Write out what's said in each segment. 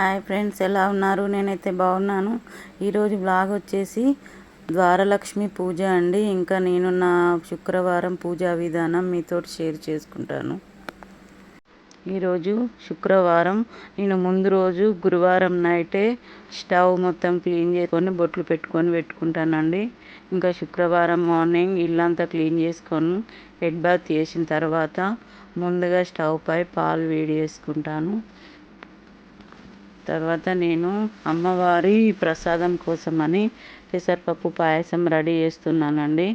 Hi friends ఎలా ఉన్నారు? నేనైతే బాగున్నాను. ఈరోజు బ్లాగ్ వచ్చేసి ద్వారలక్ష్మి పూజ అండి. ఇంకా నేను నా శుక్రవారం పూజా విధానం మీతో షేర్ చేసుకుంటాను. ఈరోజు శుక్రవారం. నేను ముందు రోజు గురువారం నైటే స్టవ్ మొత్తం క్లీన్ చేసుకొని బొట్లు పెట్టుకొని పెట్టుకుంటానండి. ఇంకా శుక్రవారం మార్నింగ్ ఇల్లంతా క్లీన్ చేసుకొని హెడ్ బాత్ చేసిన తర్వాత ముందుగా స్టవ్ పై పాలు వేడి చేసుకుంటాను. తర్వాత నేను అమ్మవారి ప్రసాదం కోసమని పెసరపప్పు పాయసం రెడీ చేస్తున్నానండి.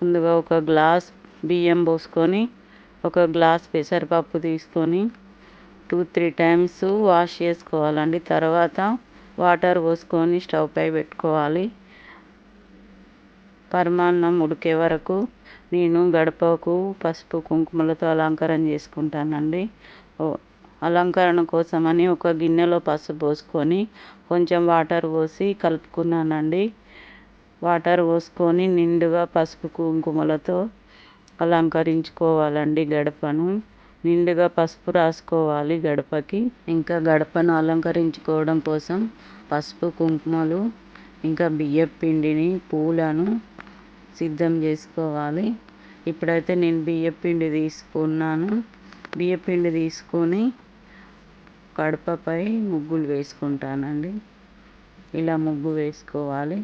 ముందుగా ఒక గ్లాస్ బియ్యం పోసుకొని ఒక గ్లాస్ పెసరపప్పు తీసుకొని టూ త్రీ టైమ్స్ వాష్ చేసుకోవాలండి. తర్వాత వాటర్ పోసుకొని స్టవ్ పై పెట్టుకోవాలి. పరమాన్నం ఉడికే వరకు నేను గడపకు పసుపు కుంకుమలతో అలంకారం చేసుకుంటానండి. అలంకరణ కోసమని ఒక గిన్నెలో పసుపు పోసుకొని కొంచెం వాటర్ పోసి కలుపుకున్నానండి. వాటర్ పోసుకొని నిండుగా పసుపు కుంకుమలతో అలంకరించుకోవాలండి గడపను. నిండుగా పసుపు రాసుకోవాలి గడపకి. ఇంకా గడపను అలంకరించుకోవడం కోసం పసుపు కుంకుమలు ఇంకా బియ్యపు పిండిని పూలను సిద్ధం చేసుకోవాలి. ఇప్పుడైతే నేను బియ్యపు పిండి తీసుకున్నాను. బియ్యపు పిండి తీసుకొని కడపపై ముగ్గులు వేసుకుంటానండి. ఇలా ముగ్గు వేసుకోవాలి.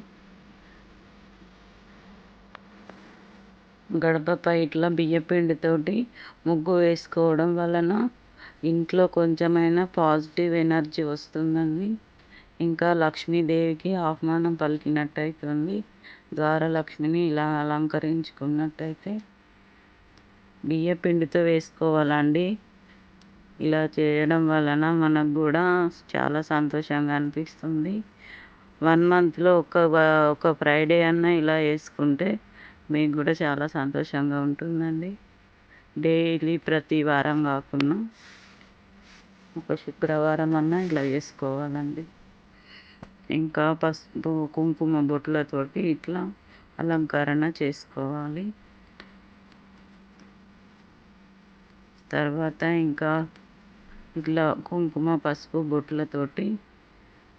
గడపపై ఇట్లా బియ్యపిండితోటి ముగ్గు వేసుకోవడం వలన ఇంట్లో కొంచెమైనా పాజిటివ్ ఎనర్జీ వస్తుందండి. ఇంకా లక్ష్మీదేవికి ఆహ్వానం పలికినట్టు అవుతుంది ద్వారలక్ష్మిని ఇలా అలంకరించుకున్నట్టయితే బియ్యపిండితో వేసుకోవాలండి. ఇలా చేయడం వలన మనకు కూడా చాలా సంతోషంగా అనిపిస్తుంది. వన్ మంత్లో ఒక ఒక ఫ్రైడే అన్నా ఇలా వేసుకుంటే మీకు కూడా చాలా సంతోషంగా ఉంటుందండి. డైలీ ప్రతి వారం కాకుండా ఒక శుక్రవారం అన్నా ఇలా వేసుకోవాలండి. ఇంకా పసుపు కుంకుమ బొట్లతోటి ఇట్లా అలంకరణ చేసుకోవాలి. తర్వాత ఇంకా ఇట్లా కుంకుమ పసుపు బొట్లతోటి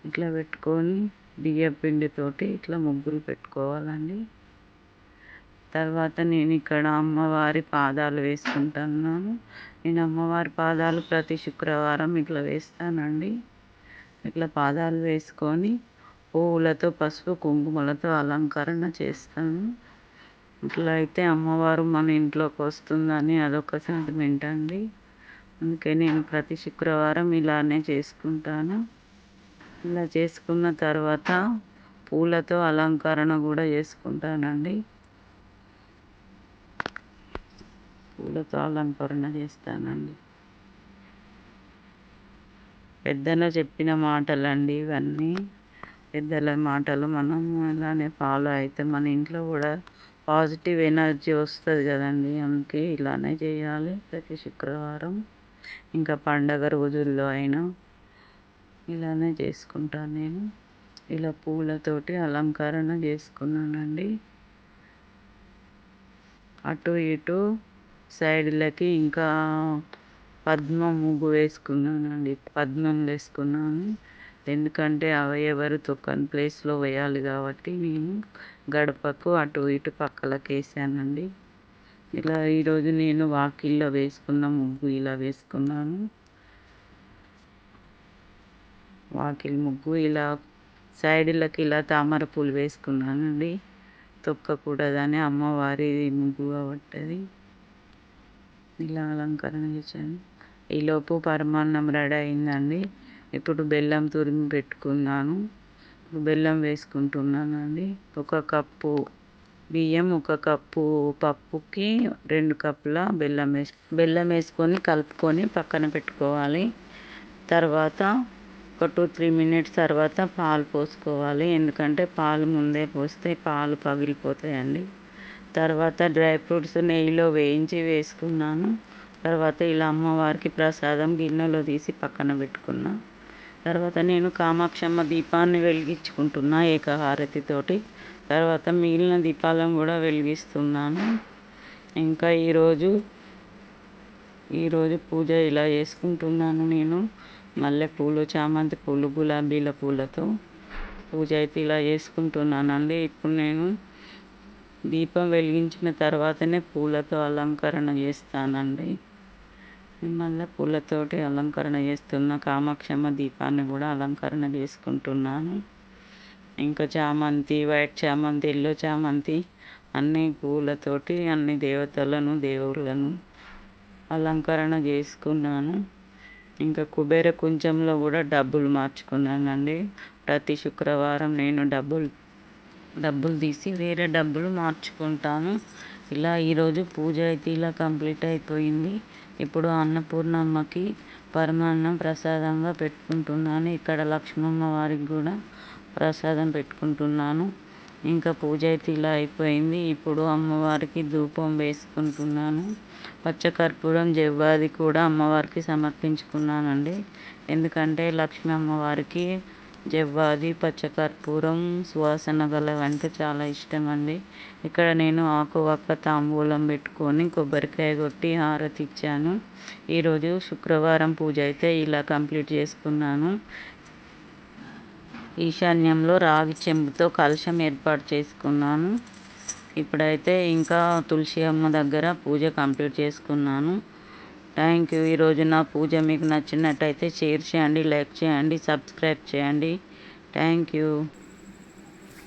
ఇట్లా పెట్టుకొని బియ్యం పిండితోటి ఇట్లా ముగ్గులు పెట్టుకోవాలండి. తర్వాత నేను ఇక్కడ అమ్మవారి పాదాలు వేసుకుంటున్నాను. నేను అమ్మవారి పాదాలు ప్రతి శుక్రవారం ఇట్లా వేస్తానండి. ఇట్లా పాదాలు వేసుకొని పువ్వులతో పసుపు కుంకుమలతో అలంకరణ చేస్తాను. ఇట్లా అయితే అమ్మవారు మన ఇంట్లోకి వస్తుందని అదొక సెంటిమెంట్ అండి. అందుకే నేను ప్రతి శుక్రవారం ఇలానే చేసుకుంటాను. ఇలా చేసుకున్న తర్వాత పూలతో అలంకరణ కూడా చేసుకుంటానండి. పూలతో అలంకరణ చేస్తానండి. పెద్దలు చెప్పిన మాటలండి ఇవన్నీ. పెద్దల మాటలు మనం ఇలానే ఫాలో అయితే మన ఇంట్లో కూడా పాజిటివ్ ఎనర్జీ వస్తుంది కదండి. అందుకే ఇలానే చేయాలి ప్రతి శుక్రవారం. ఇంకా పండగ రోజుల్లో అయినా ఇలానే చేసుకుంటాను నేను. ఇలా పూలతోటి అలంకరణ చేసుకున్నానండి. అటు ఇటు సైడ్లకి ఇంకా పద్మం ముగ్గు వేసుకున్నానండి. పద్మం వేసుకున్నాను. ఎందుకంటే అవి ఎవరు తొక్కని ప్లేస్లో వేయాలి కాబట్టి నేను గడపకు అటు ఇటు పక్కలకి వేసానండి ఇలా ఈరోజు నేను వాకిల్లో వేసుకున్న ముగ్గు ఇలా వేసుకున్నాను. వాకిలి ముగ్గు ఇలా సైడ్లకి ఇలా తామర పూలు వేసుకున్నానండి. తొక్కకూడదని అమ్మవారి ముగ్గు కాబట్టి ఇలా అలంకరణ చేశాను. ఈలోపు పరమాన్నం రెడీ అయిందండి. ఇప్పుడు బెల్లం తురిమి పెట్టుకున్నాను. బెల్లం వేసుకుంటున్నానండి. ఒక కప్పు బియ్యం ఒక కప్పు పప్పుకి రెండు కప్పుల బెల్లం వేసి బెల్లం వేసుకొని కలుపుకొని పక్కన పెట్టుకోవాలి. తర్వాత ఒక టూ త్రీ మినిట్స్ తర్వాత పాలు పోసుకోవాలి. ఎందుకంటే పాలు ముందే పోస్తే పాలు పగిలిపోతాయండి. తర్వాత డ్రై ఫ్రూట్స్ నెయ్యిలో వేయించి వేసుకున్నాను. తర్వాత ఇలా అమ్మవారికి ప్రసాదం గిన్నెలో తీసి పక్కన పెట్టుకున్నా. తర్వాత నేను కామాక్షమ్మ దీపాన్ని వెలిగించుకుంటున్నా ఏకహారతితోటి. తర్వాత మిగిలిన దీపాలను కూడా వెలిగిస్తున్నాను. ఇంకా ఈరోజు ఈరోజు పూజ ఇలా చేసుకుంటున్నాను నేను. మల్లెపూలు చామంతి పూలు గులాబీల పూలతో పూజ అయితే ఇలా చేసుకుంటున్నానండి. ఇప్పుడు నేను దీపం వెలిగించిన తర్వాతనే పూలతో అలంకరణ చేస్తానండి. మళ్ళీ పూలతోటి అలంకరణ చేస్తున్న కామాక్షమ్మ దీపాన్ని కూడా అలంకరణ చేసుకుంటున్నాను. ఇంకా చామంతి వైట్ చామంతి ఎల్లో చామంతి అన్ని పూలతోటి అన్ని దేవతలను దేవుళ్ళను అలంకరణ చేసుకున్నాను. ఇంకా కుబేర కుంచంలో కూడా డబ్బులు మార్చుకున్నానండి. ప్రతి శుక్రవారం నేను డబ్బులు డబ్బులు తీసి వేరే డబ్బులు మార్చుకుంటాను. ఇలా ఈరోజు పూజ అయితే ఇలా కంప్లీట్ అయిపోయింది. ఇప్పుడు అన్నపూర్ణమ్మకి పరమాన్నం ప్రసాదంగా పెట్టుకుంటున్నాను. ఇక్కడ లక్ష్మమ్మ వారికి కూడా ప్రసాదం పెట్టుకుంటున్నాను. ఇంకా పూజ అయితే ఇలా అయిపోయింది. ఇప్పుడు అమ్మవారికి ధూపం వేసుకుంటున్నాను. పచ్చకర్పూరం జవ్వాది కూడా అమ్మవారికి సమర్పించుకున్నానండి. ఎందుకంటే లక్ష్మీ అమ్మవారికి జవ్వాది పచ్చకర్పూరం సువాసన గలవంటే చాలా ఇష్టం అండి ఇక్కడ నేను ఆకు వక్క తాంబూలం పెట్టుకొని కొబ్బరికాయ కొట్టి హారతి ఇచ్చాను. ఈరోజు శుక్రవారం పూజ అయితే ఇలా కంప్లీట్ చేసుకున్నాను. ఈశాన్యంలో రాగి చెంబుతో కలశం ఏర్పాటు చేసుకున్నాను. ఇప్పుడైతే ఇంకా తులసి అమ్మ దగ్గర పూజ కంప్లీట్ చేసుకున్నాను. Thank you. ఈరోజు నా పూజ మీకు నచ్చినట్టయితే షేర్ చేయండి లైక్ చేయండి సబ్స్క్రైబ్ చేయండి. Thank you.